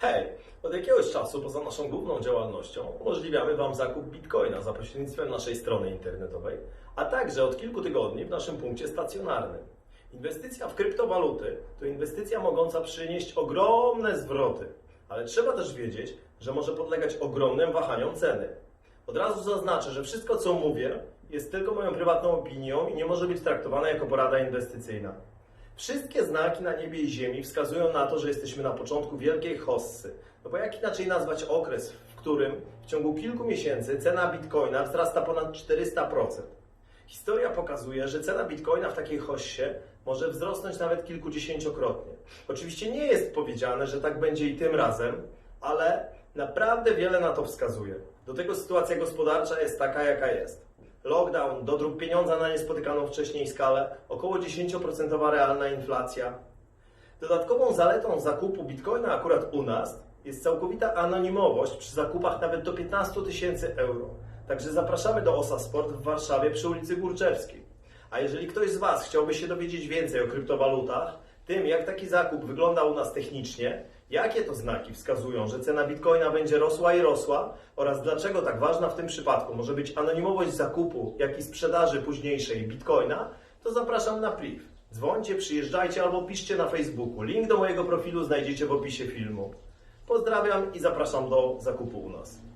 Hej, od jakiegoś czasu poza naszą główną działalnością umożliwiamy Wam zakup bitcoina za pośrednictwem naszej strony internetowej, a także od kilku tygodni w naszym punkcie stacjonarnym. Inwestycja w kryptowaluty to inwestycja mogąca przynieść ogromne zwroty, ale trzeba też wiedzieć, że może podlegać ogromnym wahaniom ceny. Od razu zaznaczę, że wszystko co mówię jest tylko moją prywatną opinią i nie może być traktowane jako porada inwestycyjna. Wszystkie znaki na niebie i ziemi wskazują na to, że jesteśmy na początku wielkiej hossy. No bo jak inaczej nazwać okres, w którym w ciągu kilku miesięcy cena bitcoina wzrasta ponad 400%. Historia pokazuje, że cena bitcoina w takiej hossie może wzrosnąć nawet kilkudziesięciokrotnie. Oczywiście nie jest powiedziane, że tak będzie i tym razem, ale naprawdę wiele na to wskazuje. Do tego sytuacja gospodarcza jest taka, jaka jest. Lockdown, dodruk pieniądza na niespotykaną wcześniej skalę, około 10% realna inflacja. Dodatkową zaletą zakupu bitcoina akurat u nas jest całkowita anonimowość przy zakupach nawet do 15 tysięcy euro. Także zapraszamy do OSA Sport w Warszawie przy ulicy Górczewskiej. A jeżeli ktoś z Was chciałby się dowiedzieć więcej o kryptowalutach, tym jak taki zakup wygląda u nas technicznie, jakie to znaki wskazują, że cena bitcoina będzie rosła i rosła oraz dlaczego tak ważna w tym przypadku może być anonimowość zakupu, jak i sprzedaży późniejszej bitcoina, to zapraszam na priv. Dzwońcie, przyjeżdżajcie albo piszcie na Facebooku. Link do mojego profilu znajdziecie w opisie filmu. Pozdrawiam i zapraszam do zakupu u nas.